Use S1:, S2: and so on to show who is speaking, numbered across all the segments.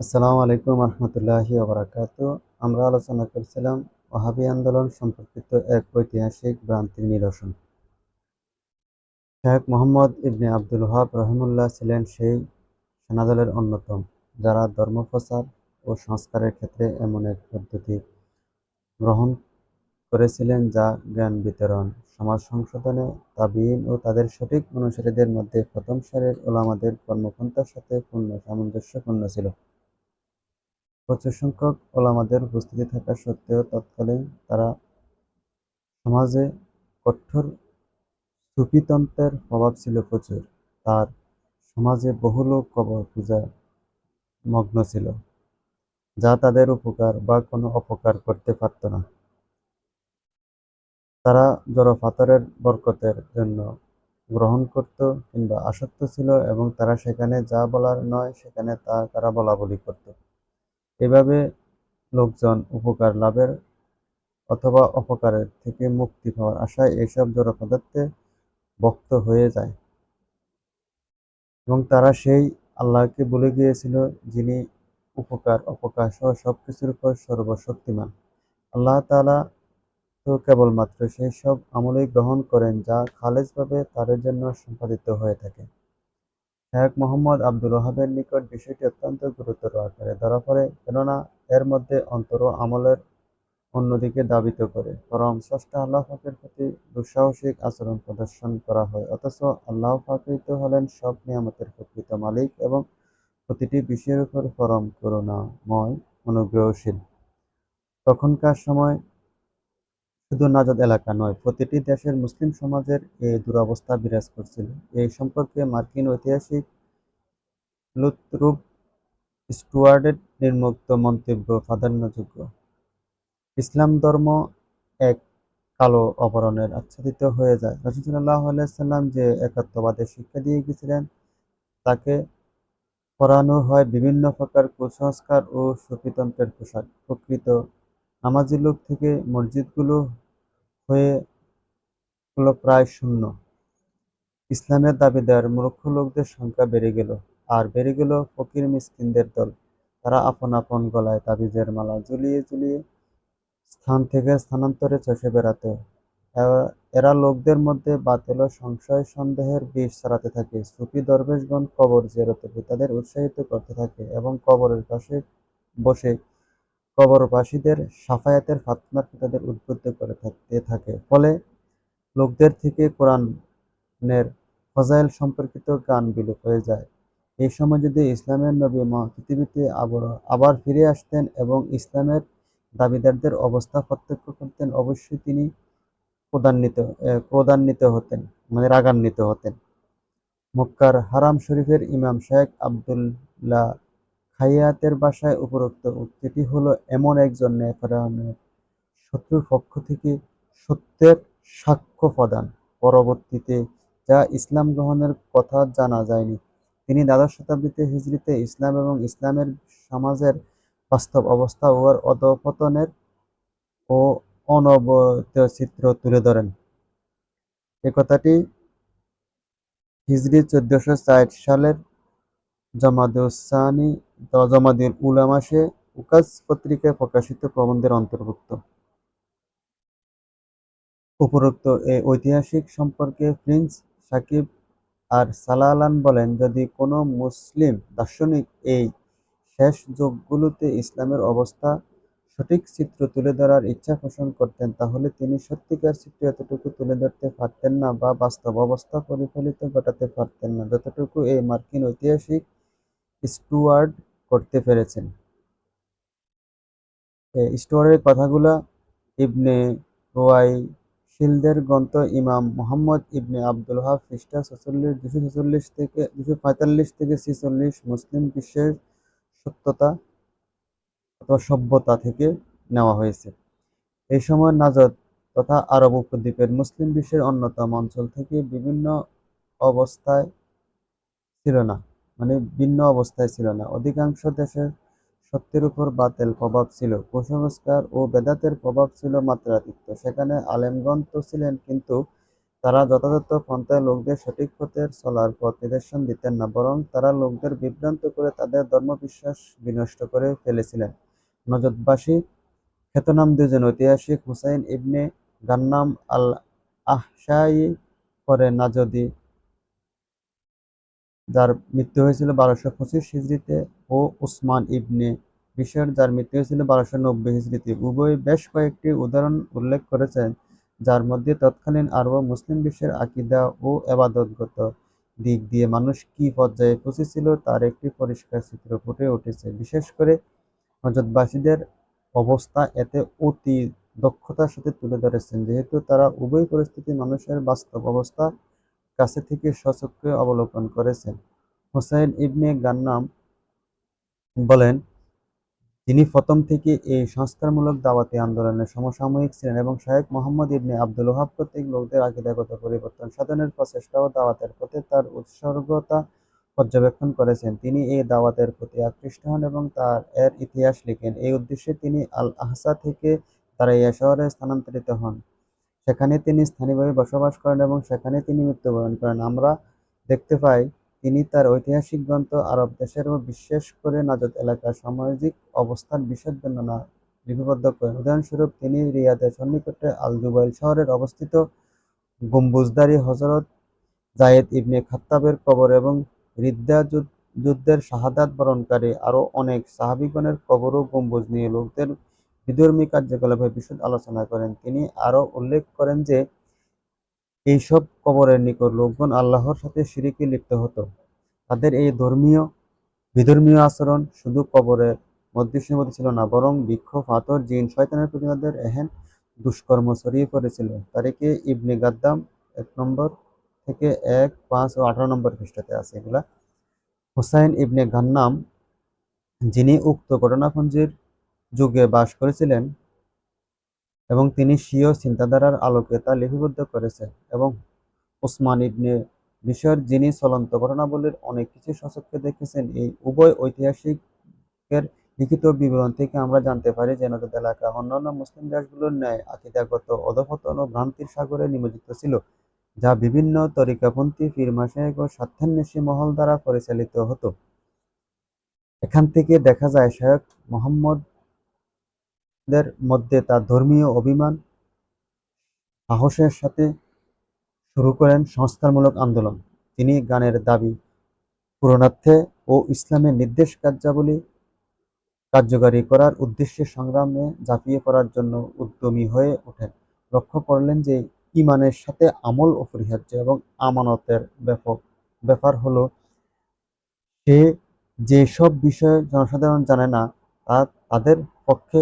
S1: আসসালামু আলাইকুম রহমতুল্লাহি ওবরাকাত। আমরা আলোচনা করছিলাম ওহাবি আন্দোলন সম্পর্কিত এক ঐতিহাসিক ভ্রান্তির নিরসন। Sheikh Muhammad ibn Abdul Wahab রহিমুল্লাহ ছিলেন সেই সেনাদলের অন্যতম, যারা ধর্মপ্রচার ও সংস্কারের ক্ষেত্রে এমন এক পদ্ধতি গ্রহণ করেছিলেন যা জ্ঞান বিতরণ, সমাজ সংশোধনে তাবিইন ও তাদের সঠিক অনুসারীদের মধ্যে প্রথম সারির ওলামাদের কর্মপন্থার সাথে পূর্ণ সামঞ্জস্যপূর্ণ ছিল। প্রচুর সংখ্যক ওলামাদের উপস্থিতি থাকা সত্ত্বেও তৎকালীন তারা সমাজে কঠোর সুফিতন্ত্রের প্রভাব ছিল প্রচুর। তার সমাজে বহু লোক কবর পূজায় মগ্ন ছিল, যা তাদের উপকার বা কোনো অপকার করতে পারত না। তারা জড় পাথরের বরকতের জন্য গ্রহণ করত কিংবা আসক্ত ছিল এবং তারা সেখানে যা বলার নয় সেখানে তা তারা বলা বলি করত। এভাবে লোকজন উপকার লাভের অথবা অপকারের থেকে মুক্তি পাওয়ার আশায় এইসব জড় পদার্থে ভক্ত হয়ে যায়। এবং তারা সেই আল্লাহকে বলে গিয়েছিল, যিনি উপকার, অপকার সহ সব কিছুর উপর সর্বশক্তিমান। আল্লাহ তালা তো কেবলমাত্র সেই সব আমলেই গ্রহণ করেন, যা খালেজভাবে তাদের জন্য সম্পাদিত হয়ে থাকে। শেখ মোহাম্মদ আব্দুল ওহাবের নিকট বিষয়টি অত্যন্ত গুরুতর আকারে ধরা পড়ে, কেননা এর মধ্যে অন্তর ও আমলের অন্যদিকে দাবিত করে। বরং স্রষ্টা আল্লাহ পাকের প্রতি দুঃসাহসিক আচরণ প্রদর্শন করা হয়, অথচ আল্লাহ পাকৃত হলেন সব নিয়ামতের প্রকৃত মালিক এবং প্রতিটি বিষয়ের উপর পরম করুণাময়, অনুগ্রহশীল। তখনকার সময় শুধু নাজাদ এলাকা নয়, প্রতিটি দেশের মুসলিম সমাজের এই দুরবস্থা বিরাজ করছিল। এই সম্পর্কে মার্কিন ঐতিহাসিক লুতরুব স্টুয়ার্ডের নির্মুক্ত মন্তব্য প্রাধান্যযোগ্য। ইসলাম ধর্ম এক কালো অপহরণের আচ্ছাদিত হয়ে যায়। রসুল্লাহ সাল্লাম যে একাত্মবাদের শিক্ষা দিয়ে গেছিলেন তাকে পড়ানো হয় বিভিন্ন প্রকার কুসংস্কার ও সুফিতন্ত্রের পোশাক। প্রকৃত নামাজি লোক থেকে মসজিদগুলো হয়ে হলো প্রায় শূন্য। ইসলামের দাবিদার মূর্খ লোকদের সংখ্যা বেড়ে গেল, আর বেড়ে গেল ফকির মিসকিনদের দল। তারা আপন আপন গলায় তাবিজের মালা ঝুলিয়ে ঝুলিয়ে স্থান থেকে স্থানান্তরে চষে বেড়াত। এরা লোকদের মধ্যে বাতিল সংশয় সন্দেহের বিষ ছড়াতে থাকে। সুফি দরবেশগণ কবর জেরতে তাদের উৎসাহিত করতে থাকে এবং কবরের পাশে বসে কবরবাসীদের সাফায়াতের ফাতনার তাদের উদ্বুদ্ধ করে থাকতে থাকে। ফলে লোকদের থেকে কোরআনের ফজাইল সম্পর্কিত গান বিলুপ হয়ে যায়। এই সময় যদি ইসলামের নবী পৃথিবীতে আবার আবার ফিরে আসতেন এবং ইসলামের দাবিদারদের অবস্থা প্রত্যক্ষ করতেন, অবশ্যই তিনি প্রদান্বিত প্রদান্বিত হতেন মানে রাগান্বিত হতেন। মক্কার হারাম শরীফের ইমাম শেখ আবদুল্লাহ খাইয়াতের বাসায় উপরোক্ত উক্তিটি হলো, এমন একজন নেফরানের শত্রুর পক্ষ থেকে সত্যের সাক্ষ্য প্রদান পরবর্তীতে যা ইসলাম গ্রহণের কথা জানা যায়নি। তিনি দ্বাদশ শতাব্দীতে হিজড়িতে ইসলাম এবং ইসলামের সমাজের বাস্তব অবস্থা উহার অধপতনের ও অনবত চিত্র তুলে ধরেন। এ কথাটি হিজড়ি চোদ্দশো সালের জমাদুসানি জমাদুল উলা মাসে উকাজ পত্রিকায় প্রকাশিত প্রবন্ধের অন্তর্ভুক্ত। উপরোক্ত এ ঐতিহাসিক সম্পর্কে প্রিন্স সাকিব আর সালালান বলেন, যদি কোনো মুসলিম দার্শনিক এই শেষ যুগগুলোতে ইসলামের অবস্থা সঠিক চিত্র তুলে ধরার ইচ্ছা পোষণ করতেন, তাহলে তিনি সত্যিকার চিত্র এতটুকু তুলে ধরতে পারতেন না বা বাস্তব অবস্থা প্রতিফলিত ঘটাতে পারতেন না। যতটুকু এই মার্কিন ঐতিহাসিক স্টুয়ার্ড করতে পেরেছেন। স্টুয়ার্ডের কথাগুলা ইবনে রোয়াই শিলদের গ্রন্থ ইমাম মোহাম্মদ ইবনে আব্দুল হাব খ্রিস্টা ছচল্লিশ, দুশো ছেচল্লিশ থেকে, দুশো পঁয়তাল্লিশ থেকে ছেচল্লিশ মুসলিম বিশ্বের সত্যতা অথবা সভ্যতা থেকে নেওয়া হয়েছে। এই সময় নাজদ তথা আরব উপদ্বীপের মুসলিম বিশ্বের অন্যতম অঞ্চল থেকে বিভিন্ন অবস্থায় ছিল না। মানে ভিন্ন অবস্থায় ছিল না। অধিকাংশ দেশের সত্যের উপর বাতেল প্রভাব ছিল। কুসংস্কার ও বেদাতের প্রভাব ছিল মাত্রাতিরিক্ত। সেখানে আলেমগণ তো ছিলেন, কিন্তু তারা যথাযথ পন্থায় লোকদের সঠিক পথের চলার পথ নিদর্শন দিতেন না, বরং তারা লোকদের বিভ্রান্ত করে তাদের ধর্মবিশ্বাস বিনষ্ট করে ফেলেছিলেন। নজদবাসী খ্যাতনাম দুজন ঐতিহাসিক হুসাইন ইবনে গান্নাম আল আহশাই পরে নাজদি যার মৃত্যু হয়েছিল বারোশো পঁচিশ হিজড়িতে ও উসমান ইবনে বিশর যার মৃত্যু হয়েছিল বারোশো নব্বই হিজড়িতে। উভয় বেশ কয়েকটি উদাহরণ উল্লেখ করেছেন, যার মধ্যে তৎকালীন আরব মুসলিম বিশ্বের আকিদা ও এবাদতগত দিক দিয়ে মানুষ কি পর্যায়ে পৌঁছেছিল তার একটি পরিষ্কার চিত্র ফুটে উঠেছে। বিশেষ করে নজদবাসীদের অবস্থা এতে অতি দক্ষতার সাথে তুলে ধরেছেন, যেহেতু তারা উভয় পরিস্থিতি মানুষের বাস্তব অবস্থা কাছে থেকে সচক্ষে অবলোকন করেছেন। হুসাইন ইবনে গান্নাম বলেন, তিনি প্রথম থেকে এই সংস্কারমূলক দাওয়াতি আন্দোলনের সমসাময়িক ছিলেন এবং শায়েখ মোহাম্মদ ইবনে আব্দুল ওহাব কর্তৃক লোকদের আকিদাগত পরিবর্তন সাধনের প্রচেষ্টা ও দাওয়াতের পথে তার উৎসর্গতা পর্যবেক্ষণ করেছেন। তিনি এই দাওয়াতের প্রতি আকৃষ্ট হন এবং তার এর ইতিহাস লিখেন। এই উদ্দেশ্যে তিনি আল আহসা থেকে তারাইয়া শহরে স্থানান্তরিত হন। সেখানে তিনি স্থানীয়ভাবে বসবাস করেন এবং সেখানে তিনি মৃত্যুবরণ করেন। আমরা দেখতে পাই, তিনি তার ঐতিহাসিক গ্রন্থ আরব দেশের ও বিশেষ করে নাজদ এলাকার সামাজিক অবস্থার বিশদ বর্ণনা লিপিবদ্ধ করেন উদাহরণস্বরূপ, তিনি রিয়াদের সন্নিকটে আল জুবাইল শহরের অবস্থিত গম্বুজদারি হজরত জায়েদ ইবনে খাত্তাবের কবর এবং রিদ্দা যুদ্ধের শাহাদাত বরণকারী আরও অনেক সাহাবিগণের কবর ও গম্বুজ নিয়ে লোকদের বিধর্মী কার্যকলাপে বিশদ আলোচনা করেন। তিনি আরও উল্লেখ করেন যে, এইসব কবরের নিকট লোকগণ আল্লাহর সাথে শিরিকে লিপ্ত হতো। তাদের এই ধর্মীয়, বিধর্মীয় আচরণ শুধু কবরের মধ্যে সীমাবদ্ধ ছিল না, বরং বৃক্ষ ফাতর জিন, শয়তানের প্রতিবাদের এহেন দুষ্কর্ম ছড়িয়ে পড়েছিল। তারিখে ইবনে গাদ্দাম এক নম্বর থেকে এক, পাঁচ ও আঠারো নম্বর পৃষ্ঠাতে আছে এগুলা। হুসাইন ইবনে গান্নাম, যিনি উক্ত ঘটনাপুঞ্জির যুগে বাস করেছিলেন এবং তিনি স্বীয় চিন্তাধারার আলোকে তা লিপিবদ্ধ করেছেন এবং ওসমান ইবনে বিশর যিনি চলন্ত ঘটনাবলীর অনেক কিছু সচক্ষে দেখেছেন, এই উভয় ঐতিহাসিকের লিখিত বিবরণ থেকে আমরা জানতে পারি যে নজদ এলাকা অন্যান্য মুসলিম দেশগুলোর ন্যায় আকিদাগত অধপতন ও ভ্রান্তির সাগরে নিমজ্জিত ছিল, যা বিভিন্ন তরিকাপন্থী ফির মাসায়েক ও স্বার্থান্বেষী মহল দ্বারা পরিচালিত হতো। এখান থেকে দেখা যায়, শায়ক মোহাম্মদ দের মধ্যে তার ধর্মীয় অভিমান, সাহসের সাথে শুরু করেন সংস্কারমূলক আন্দোলন। তিনি গানের দাবি, পূরণার্থে ও ইসলামের নির্দেশ কার্যাবলী কার্যকারী করার উদ্দেশ্যে সংগ্রামে ঝাঁপিয়ে পড়ার জন্য উদ্যমী হয়ে ওঠেন। লক্ষ্য করলেন যে ইমানের সাথে আমল অপরিহার্য এবং আমানতের ব্যাপক ব্যাপার হলো, সে যেসব বিষয়ে জনসাধারণ জানে না, তা তাদের পক্ষে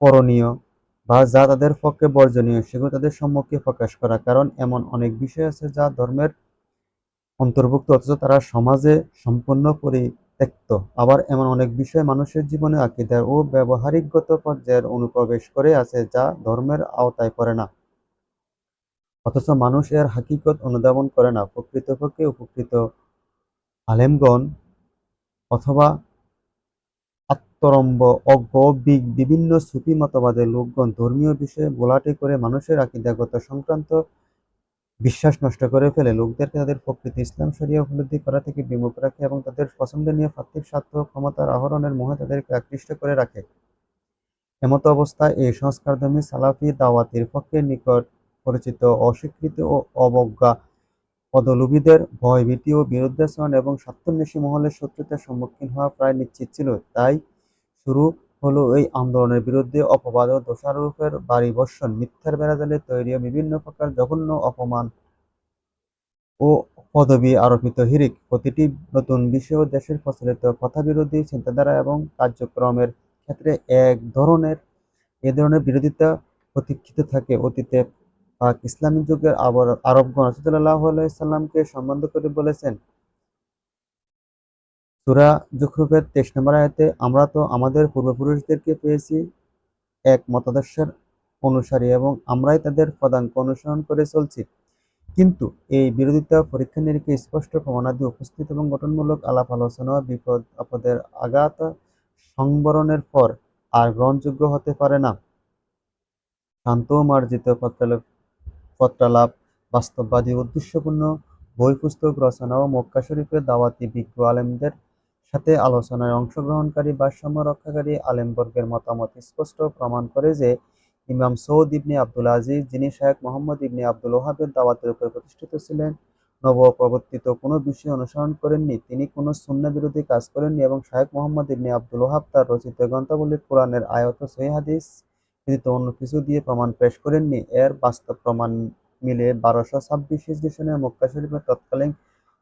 S1: করণীয় বা যা তাদের পক্ষে বর্জনীয়, সেগুলো তাদের সম্মুখে প্রকাশ করা। কারণ এমন অনেক বিষয় আছে যা ধর্মের অন্তর্ভুক্ত, অথচ তারা সমাজে সম্পূর্ণ পরিত্যক্ত। আবার এমন অনেক বিষয় মানুষের জীবনে আকিদার ও ব্যবহারিকগত পর্যায়ের অনুপ্রবেশ করে আছে যা ধর্মের আওতায় পড়ে না। অথচ মানুষ এর হাকিকত অনুধাবন করে না। প্রকৃতপক্ষে উপকৃত আলেমগণ অথবা আত্মরম্ব, অজ্ঞ বিভিন্ন সুফি মতবাদের লোকগণ ধর্মীয় বিষয়ে গোলাটে করে মানুষের আকিদাগত সংক্রান্ত বিশ্বাস নষ্ট করে ফেলে। লোকদেরকে তাদের প্রকৃতি, ইসলাম, শরিয়া, উপলব্ধি করা থেকে বিমুখ রাখে এবং তাদের পছন্দনীয় প্রাত্যিক স্বার্থ, ক্ষমতার আহরণের মোহে তাদেরকে আকৃষ্ট করে রাখে। এমত অবস্থায় এই সংস্কারধর্মী সালাফি দাওয়াতির পক্ষে নিকট পরিচিত, অস্বীকৃতি ও অবজ্ঞা পদলোভীদের ভয়ভীতি ও বিরুদ্ধাচরণ এবং স্বার্থান্বেষী মহলের শত্রুতার সম্মুখীন হওয়া প্রায় নিশ্চিত ছিল। তাই শুরু হলো এই আন্দোলনের বিরুদ্ধে অপবাদ ও দোষারোপের বাড়ি বর্ষণ মিথ্যার বেড়াজালে তৈরি বিভিন্ন প্রকার জঘন্য অপমান ও পদবি আরোপিত হিরিক প্রতিটি নতুন বিষয় দেশের প্রচলিত কথাবিরোধী চিন্তাধারা এবং কার্যক্রমের ক্ষেত্রে এক ধরনের, এ ধরনের বিরোধিতা প্রতীক্ষিত থাকে। অতীতে পাক ইসলামী যুগের আবার আরবগণ রাসূলুল্লাহ সাল্লামকে সম্বন্ধ করে বলেছেন। সূরা জুখরুফের তেইশ নম্বর আয়াতে আমরা তো আমাদের পূর্বপুরুষদেরকে পেয়েছি এক মতাদর্শের অনুসারী এবং আমরাই তাদের পদাঙ্ক অনুসরণ করে চলছি। কিন্তু এই বিরোধিতা, পরীক্ষা নিরীক্ষে, স্পষ্ট প্রমাণাদি, উপস্থিত এবং গঠনমূলক আলাপ আলোচনা, বিপদ, আপদের আঘাত, সংবরণের পর আর গ্রহণযোগ্য হতে পারে না। শান্ত মার্জিত পত্রালাপ বাস্তববাদী, উদ্দেশ্যপূর্ণ বই পুস্তক রচনা ও মক্কা শরীফের দাওয়াতি বিজ্ঞ আলেমদের সাথে আলোচনায় অংশগ্রহণকারী ভারসাম্য রক্ষাকারী আলেমবর্গের মতামত স্পষ্ট প্রমাণ করে যে ইমাম সৌদ ইবনে আব্দুল আজিজ, যিনি শায়েখ মোহাম্মদ ইবনে আব্দুল ওহাবের দাওয়াতের উপর প্রতিষ্ঠিত ছিলেন নবপ্রবর্তিত কোনো বিষয় অনুসরণ করেননি, তিনি কোনো সুন্না বিরোধী কাজ করেননি এবং শায়েখ মোহাম্মদ ইবনে আব্দুল ওহাব তার রচিত গ্রন্থাবলী কোরআনের আয়ত সহি হাদিস ব্যতীত অন্য কিছু দিয়ে প্রমাণ পেশ করেননি। এর বাস্তব প্রমাণ মিলে বারোশো ছাব্বিশ হিজরি সনে মক্কা শরীফের তৎকালীন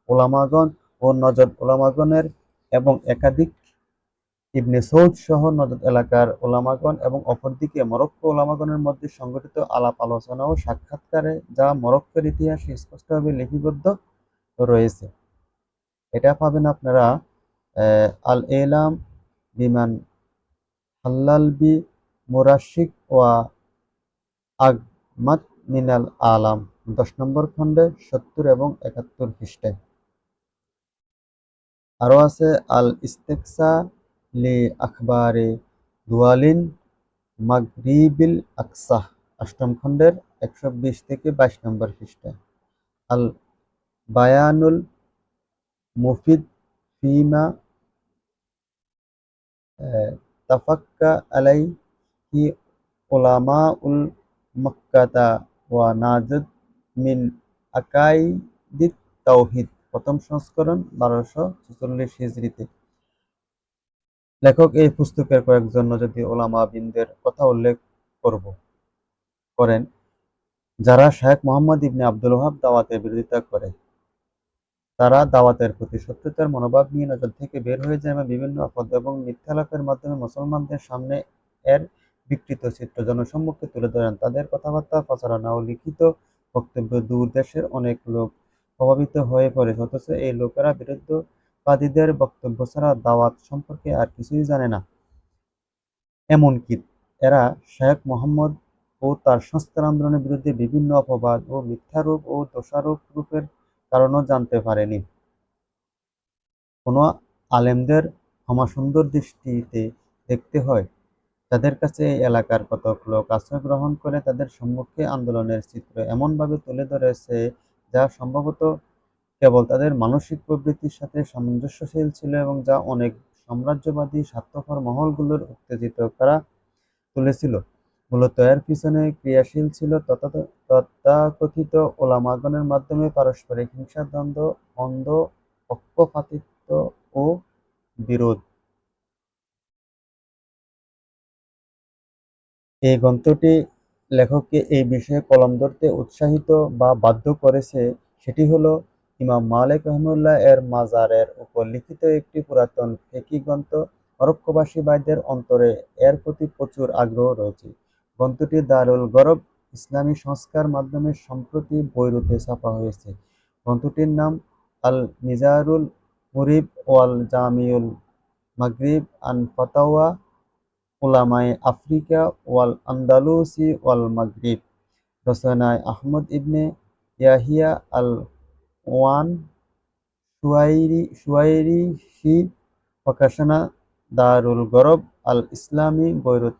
S1: ওলামাগণ ও নজদ ওলামাগণের এবং একাধিক ইবনে সৌদ সহ নজদ এলাকার ওলামাগণ এবং অপরদিকে মরক্কো ওলামাগণের মধ্যে সংগঠিত আলাপ আলোচনা ও সাক্ষাৎকারে যা মরক্কোর ইতিহাসে স্পষ্টভাবে লিপিবদ্ধ রয়েছে। এটা পাবেন আপনারা আল এলাম বিমান হাল্লাল বি মোরাশিক ওয়া আগমাত মিনাল আলাম। দশ নম্বর খণ্ডে সত্তর এবং একাত্তর পৃষ্ঠায় আরও আছে আল ইস্তেকসা লি আখবারে দুয়ালিন মাগরিবিল আকসাহ অষ্টম খণ্ডের একশো বিশ থেকে বাইশ নম্বর পৃষ্ঠায় আল বায়ানুল মুফিদ ফিমা তাফাক্কা আলাইহি উল মক্কাতা ওয়া নাজদ মিন আকাইদিত তাওহিদ, প্রথম সংস্করণ বারোশো ছেচল্লিশ হিজড়িতে লেখক এই পুস্তকের কয়েকজন যদি ওলামা বিনদের কথা উল্লেখ করব, করেন, যারা শায়েখ মোহাম্মদ ইবনে আব্দুল ওহাব দাওয়াতের বিরোধিতা করে। তারা দাওয়াতের প্রতি সত্যতার মনোভাব নিয়ে নজর থেকে বের হয়ে যায় এবং বিভিন্ন আপদ এবং মিথ্যালাপের মাধ্যমে মুসলমানদের সামনে এর বিকৃত চিত্র জনসম্মুখে তুলে ধরেন। তাদের কথাবার্তা, প্রচারণা ও লিখিত বক্তব্য দূর দেশের অনেক লোক প্রভাবিত হয়ে পড়ে, অথচ এই লোকেরা বিরুদ্ধবাদীদের বক্তব্য ছাড়া দাওয়াত সম্পর্কে আর কিছুই জানে না। এমনকি এরা শেখ মোহাম্মদ ও তার সংস্কার আন্দোলনের বিরুদ্ধে বিভিন্ন অপবাদ ও মিথ্যারূপ ও দোষারোপ রূপের কারণও জানতে পারেনি। কোনো আলেমদের ক্ষমাসুন্দর দৃষ্টিতে দেখতে হয় তাদের কাছে এই এলাকার কতক লোক আশ্রয় গ্রহণ করে তাদের সম্মুখে আন্দোলনের চিত্র এমনভাবে তুলে ধরেছে যা সম্ভবত কেবল তাদের মানসিক প্রবৃত্তির সাথে সামঞ্জস্যশীল ছিল এবং যা অনেক সাম্রাজ্যবাদী স্বার্থপর মহলগুলোর উত্তেজিত করা তুলেছিল। মূলত এর পিছনে ক্রিয়াশীল ছিল তথাকথিত ওলামাগণের মাধ্যমে পারস্পরিক হিংসা দ্বন্দ্ব অন্ধ, পক্ষপাতিত্ব ও বিরোধ। এই গ্রন্থটি লেখককে এই বিষয়ে কলম ধরতে উৎসাহিত বা বাধ্য করেছে, সেটি হলো ইমাম মালিক রহমুল্লাহ এর মাজারের উপর লিখিত একটি পুরাতন ফেকি গ্রন্থ মরক্কোবাসী ভাইদের অন্তরে এর প্রতি প্রচুর আগ্রহ রয়েছে। গ্রন্থটি দারুল গরব ইসলামী সংস্কার মাধ্যমে সম্প্রতি বৈরুতে ছাপা হয়েছে। গ্রন্থটির নাম আল মিজারুল মুরিব ওয়াল জামিউল মাগরিব আন ফতাওয়া উলামায়ে আফ্রিকা ওয়াল আন্দালুসি ওয়াল মাগরিব। রচনায় আহমদ ইবনে ইয়াহিয়া আল ওয়ান সুয়াইরি সুয়াইরিশি প্রকাশনা দারুল গরব আল ইসলামী বৈরুত,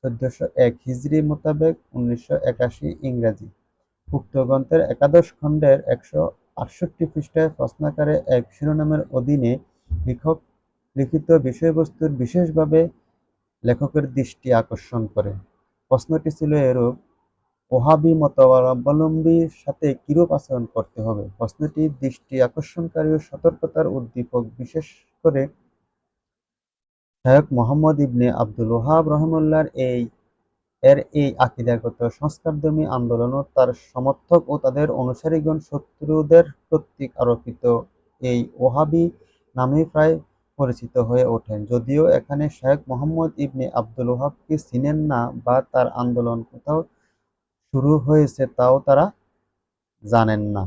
S1: চোদ্দশো এক হিজরি মোতাবেক উনিশশো একাশি ইংরাজি। উক্ত গ্রন্থের একাদশ খণ্ডের একশো আটষট্টি পৃষ্ঠায় প্রশ্নাকারে এক শিরোনামের অধীনে লেখক লিখিত বিষয়বস্তুর বিশেষভাবে লেখকের দৃষ্টি আকর্ষণ করে। প্রশ্নটি ছিল এরূপ, ওহাবি মতাবলম্বীর সাথে কিরূপ আচরণ করতে হবে? প্রশ্নটি দৃষ্টি আকর্ষণকারী ও সতর্কতার উদ্দীপক, বিশেষ করে শায়খ মোহাম্মদ ইবনে আব্দুল ওহাব রহমুল্লাহর এই, এর এই আকিদাগত সংস্কারধর্মী আন্দোলন ও তার সমর্থক ও তাদের অনুসারীগণ শত্রুদের কর্তৃক আরোপিত। এই ওহাবি নামে প্রায় পরিচিত হয়ে ওঠেন। যদিও এখানে শেখ মোহাম্মদ ইবনে আব্দুল ওহাবকে চিনেন না বা তার আন্দোলন কোথাও শুরু হয়েছে তাও তারা জানেন না।